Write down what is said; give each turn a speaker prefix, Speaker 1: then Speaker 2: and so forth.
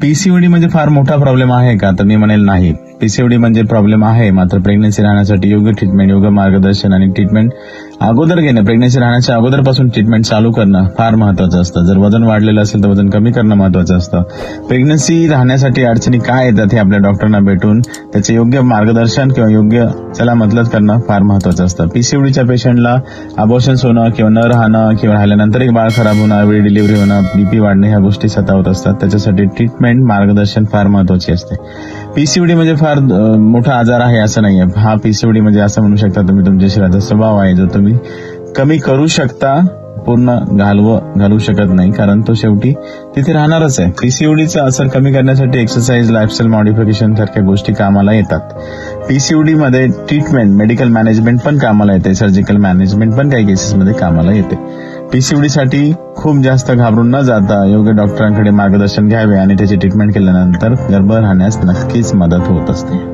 Speaker 1: PCOD म्हणजे फार मोठा प्रॉब्लेम आहे का? तर मी म्हणेल नाही. पीसीओडी म्हणजे प्रॉब्लेम आहे. मात्र प्रेग्नन्सी राहण्यासाठी योग्य ट्रीटमेंट योग्य मार्गदर्शन आणि ट्रीटमेंट अगोदर घेणं प्रेग्नन्सी राहण्याच्या अगोदरपासून ट्रीटमेंट चालू करणं फार महत्वाचं असतं. जर वजन वाढलेलं असेल तर वजन कमी करणं महत्वाचं असतं. प्रेग्नन्सी राहण्यासाठी अडचणी काय येतात हे आपल्या डॉक्टरांना भेटून त्याचे योग्य मार्गदर्शन किंवा योग्य चला मतलब करणं फार महत्वाचं असतं. पीसीओडीच्या पेशंटला अबॉर्शन्स होणं किंवा न राहणं किंवा राहिल्यानंतर एक बाळ खराब होणं वेळी डिलिव्हरी होणं बीपी वाढणे ह्या गोष्टी सतावत असतात. त्याच्यासाठी ट्रीटमेंट मार्गदर्शन फार महत्वाची असते. पीसीओडी म्हणजे फार मोठा आजार आहे असं नाहीये. हा पीसीओडी म्हणजे असं म्हणू शकता तुम्ही तुमच्या शरीराचा स्वभाव आहे जो तुम्ही कमी करू शकता. पूर्ण घालव घालू शकत नाही कारण तो शेवटी तिथे राहणारच आहे. पीसीओडीचा असर कमी करण्यासाठी एक्सरसाइज लाईफस्टाईल मॉडिफिकेशन सारख्या गोष्टी कामाला येतात. पीसीओडी मध्ये ट्रीटमेंट मेडिकल मॅनेजमेंट पण कामाला येते सर्जिकल मॅनेजमेंट पण काही केसेसमध्ये कामाला येते. पीसीओडीसाठी खूप जास्त घाबरून न जाता योग्य डॉक्टरांकडे मार्गदर्शन घ्यावे आणि त्याची ट्रीटमेंट केल्यानंतर गर्भ राहण्यास नक्कीच मदत होत असते.